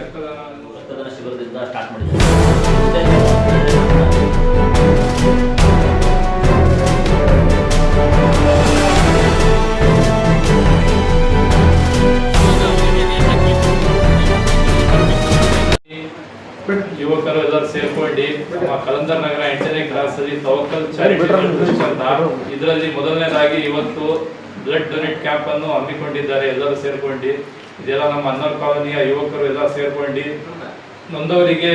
ರಕ್ತದಾನ ಶಿಬಿರದಿಂದ ಸ್ಟಾರ್ಟ್ ಮಾಡಿದ್ದಾರೆ. ಯುವಕರು ಎಲ್ಲರೂ ಸೇರ್ಕೊಂಡು ನಮ್ಮ ಕಲಂದರ್ ನಗರ ಎಂಟನೇ ಕ್ಲಾಸಲ್ಲಿ ತವಕಲ್ ಅಂತ ಇದರಲ್ಲಿ ಮೊದಲನೇದಾಗಿ ಇವತ್ತು ಬ್ಲಡ್ ಡೊನೇಟ್ ಕ್ಯಾಂಪ್ ಅನ್ನು ಹಮ್ಮಿಕೊಂಡಿದ್ದಾರೆ ಎಲ್ಲರೂ ಸೇರ್ಕೊಂಡು. ಇದೆಲ್ಲ ನಮ್ಮ ಅನ್ನರ್ ಕಾಲೋನಿಯ ಯುವಕರು ಎಲ್ಲ ಸೇರ್ಕೊಂಡು ನೊಂದವರಿಗೆ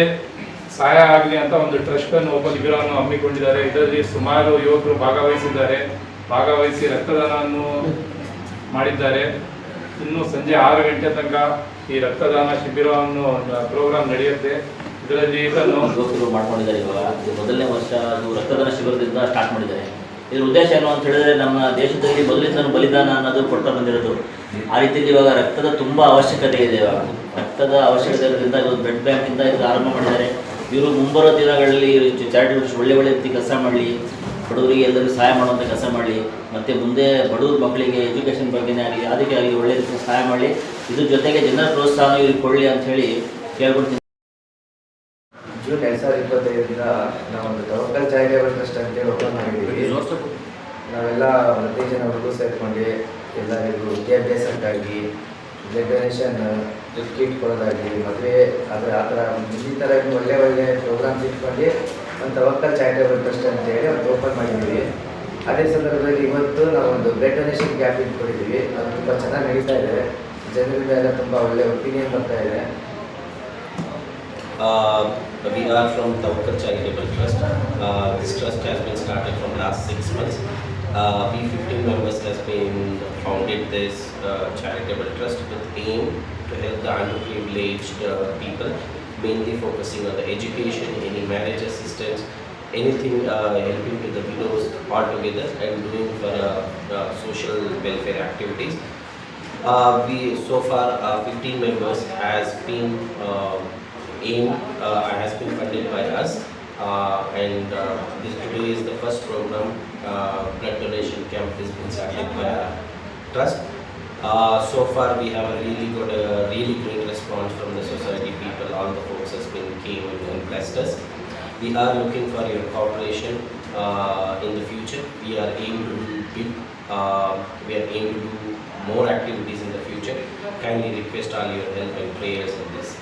ಸಹಾಯ ಆಗಲಿ ಅಂತ ಒಂದು ಟ್ರಸ್ಟ್ ಅನ್ನು ಒಬ್ಬ ಶಿಬಿರವನ್ನು ಹಮ್ಮಿಕೊಂಡಿದ್ದಾರೆ. ಇದರಲ್ಲಿ ಸುಮಾರು ಯುವಕರು ಭಾಗವಹಿಸಿದ್ದಾರೆ. ಭಾಗವಹಿಸಿ ರಕ್ತದಾನವನ್ನು ಮಾಡಿದ್ದಾರೆ. ಇನ್ನು ಸಂಜೆ ಆರು ಗಂಟೆ ತನಕ ಈ ರಕ್ತದಾನ ಶಿಬಿರವನ್ನು ಪ್ರೋಗ್ರಾಮ್ ನಡೆಯುತ್ತೆ. ಇದರಲ್ಲಿ ಯುವಕರು ಮಾಡ್ಕೊಂಡಿದ್ದಾರೆ ಇವಾಗ. ಮೊದಲನೇ ವರ್ಷ ಅದು ರಕ್ತದಾನ ಶಿಬಿರದಿಂದ ಸ್ಟಾರ್ಟ್ ಮಾಡಿದ್ದಾರೆ. ಇದರ ಉದ್ದೇಶ ಏನು ಅಂತ ಹೇಳಿದ್ರೆ, ನಮ್ಮ ದೇಶದಲ್ಲಿ ಮೊದಲಿಂದ ಬಲಿದಾನ ಅನ್ನೋದು ಕೊಡ್ತಾ ಬಂದಿರೋದು. ಆ ರೀತಿಯಲ್ಲಿ ಇವಾಗ ರಕ್ತದ ತುಂಬಾ ಅವಶ್ಯಕತೆ ಇದೆ ಇವಾಗ. ರಕ್ತದ ಅವಶ್ಯಕತೆ ಇರೋದ್ರಿಂದ ಇವತ್ತು ಬ್ಲಡ್ ಬ್ಯಾಂಕಿಂದ ಇದು ಆರಂಭ ಮಾಡಿದ್ದಾರೆ. ಇವರು ಮುಂಬರುವ ದಿನಗಳಲ್ಲಿ ಚಾರಿಟಿ ಒಳ್ಳೆ ಒಳ್ಳೆ ರೀತಿ ಕೆಲಸ ಮಾಡಲಿ. ಬಡವರಿಗೆ ಎಲ್ಲರಿಗೂ ಸಹಾಯ ಮಾಡುವಂಥ ಕೆಲಸ ಮಾಡಲಿ. ಮತ್ತು ಮುಂದೆ ಬಡವ್ರ ಮಕ್ಕಳಿಗೆ ಎಜುಕೇಷನ್ ಬಗ್ಗೆನೇ ಆಗಲಿ ಅದಕ್ಕೆ ಆಗಲಿ ಒಳ್ಳೆ ರೀತಿ ಸಹಾಯ ಮಾಡಲಿ. ಇದ್ರ ಜೊತೆಗೆ ಜನರ ಪ್ರೋತ್ಸಾಹ ಇವ್ರಿಗೆ ಕೊಡಲಿ ಅಂತ ಹೇಳಿ ಕೇಳ್ಬಿಡ್ತೀನಿ ಜೂನ್ ಎರಡು ಸಾವಿರದ ಇಪ್ಪತ್ತೈದರಿಂದ ನಾವೊಂದು ತವಕಲ್ ಚಾರಿಟೇಬಲ್ ಟ್ರಸ್ಟ್ ಅಂತೇಳಿ ಓಪನ್ ಮಾಡಿದ್ದೀವಿ ನಾವೆಲ್ಲ ಪ್ರತಿ ಜನ ಹುಡುಗರು ಸೇರ್ಕೊಂಡು ಎಲ್ಲರಿಗೂ ವಿದ್ಯಾಭ್ಯಾಸಕ್ಕಾಗಿ ಬ್ಲಡ್ ಡೊನೇಷನ್ ಗಿಫ್ಟ್ ಕಿಟ್ ಕೊಡೋದಾಗಲಿ ಮದುವೆ ಅದರ ಆ ಥರ ಈ ಥರ ಒಳ್ಳೆ ಒಳ್ಳೆ ಪ್ರೋಗ್ರಾಮ್ಸ್ ಇಟ್ಕೊಂಡು ಒಂದು ತವಕಲ್ ಚಾರಿಟೇಬಲ್ ಟ್ರಸ್ಟ್ ಅಂತೇಳಿ ಒಂದು ಓಪನ್ ಮಾಡಿದ್ದೀವಿ ಅದೇ ಸಂದರ್ಭದಲ್ಲಿ ಇವತ್ತು ನಾವೊಂದು ಬ್ಲಡ್ ಡೊನೇಷನ್ ಕ್ಯಾಂಪ್ ಇಟ್ಕೊಂಡಿದ್ದೀವಿ ಅದು ತುಂಬ ಚೆನ್ನಾಗಿ ನಡೀತಾ ಇದೆ ಜನರಿಂದ ಎಲ್ಲ ತುಂಬ ಒಳ್ಳೆ ಒಪಿನಿಯನ್ ಬರ್ತಾ ಇದೆ Uh, we are from Tawakal Charitable Trust. Uh, this trust has been started from last six months. Uh, we 15 members has been founded this uh, charitable trust with aim to help the underprivileged uh, people, mainly focusing on the education, any marriage assistance, anything uh, helping to the widows altogether and doing for uh, uh, social welfare activities. Uh, we so far uh, 15 members has been uh, aim uh, has been funded by us uh, uh, and uh, this today is the first program, uh, blood donation camp has been started by our trust. so far we have a really good, a really great response from the society people, all the folks has been came and blessed us. We are looking for your cooperation in the future. We are aiming to do big, we are aiming to do more activities in the future. Kindly request all your help and prayers in this.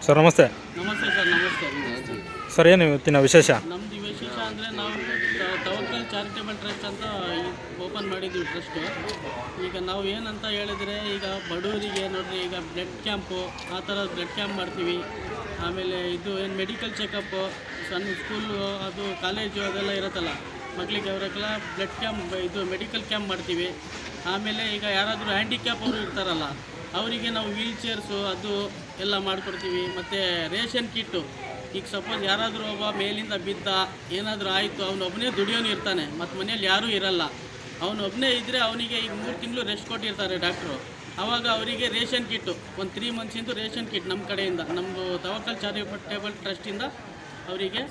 Sir, namaste. Namaste, sir. Namaste. namaste. Sir, ಏನು ಇವತ್ತಿನ ವಿಶೇಷ? ನಮ್ಮದು ವಿಶೇಷ ಅಂದರೆ ನಾವು Tawakkal charitable trust ಅಂತ open ಮಾಡಿದ್ವಿ trust ಈಗ ನಾವು ಏನಂತ ಹೇಳಿದರೆ, ಈಗ ಬಡವರಿಗೆ ನೋಡ್ರಿ, ಈಗ ಬ್ಲಡ್ ಕ್ಯಾಂಪು ಆ ಥರ ಬ್ಲಡ್ ಕ್ಯಾಂಪ್ ಮಾಡ್ತೀವಿ. ಆಮೇಲೆ ಇದು ಏನು ಮೆಡಿಕಲ್ ಚೆಕಪ್ಪು ಸಣ್ಣ ಸ್ಕೂಲು ಅದು ಕಾಲೇಜು ಅದೆಲ್ಲ ಇರುತ್ತಲ್ಲ ಮಕ್ಕಳಿಗೆ ಅವರೆಲ್ಲ ಬ್ಲಡ್ ಕ್ಯಾಂಪ್ ಇದು ಮೆಡಿಕಲ್ ಕ್ಯಾಂಪ್ ಮಾಡ್ತೀವಿ. ಆಮೇಲೆ ಈಗ ಯಾರಾದರೂ ಹ್ಯಾಂಡಿಕ್ಯಾಪ್ ಅವರು ಇರ್ತಾರಲ್ಲ, ಅವರಿಗೆ ನಾವು ವೀಲ್ ಚೇರ್ಸು ಅದು ಎಲ್ಲ ಮಾಡಿಕೊಡ್ತೀವಿ. ಮತ್ತು ರೇಷನ್ ಕಿಟ್ಟು ಈಗ ಸಪೋಸ್ ಯಾರಾದರೂ ಒಬ್ಬ ಮೇಲಿಂದ ಬಿದ್ದ ಏನಾದರೂ ಆಯಿತು ಅವನೊಬ್ಬನೇ ದುಡಿಯೋನು ಇರ್ತಾನೆ, ಮತ್ತು ಮನೆಯಲ್ಲಿ ಯಾರೂ ಇರಲ್ಲ. ಅವನೊಬ್ಬನೇ ಇದ್ದರೆ ಅವನಿಗೆ ಈಗ ಮೂರು ತಿಂಗಳು ರೆಸ್ಟ್ ಕೊಟ್ಟಿರ್ತಾರೆ ಡಾಕ್ಟ್ರು ಆವಾಗ ಅವರಿಗೆ ರೇಷನ್ ಕಿಟ್ಟು, ಒಂದು ತ್ರೀ ಮಂತ್ಸಿಂದು ರೇಷನ್ ಕಿಟ್ ನಮ್ಮ ಕಡೆಯಿಂದ ನಮ್ಮದು ತವಕಲ್ ಚಾರಿಟೇಬಲ್ ಟ್ರಸ್ಟಿಂದ ಅವರಿಗೆ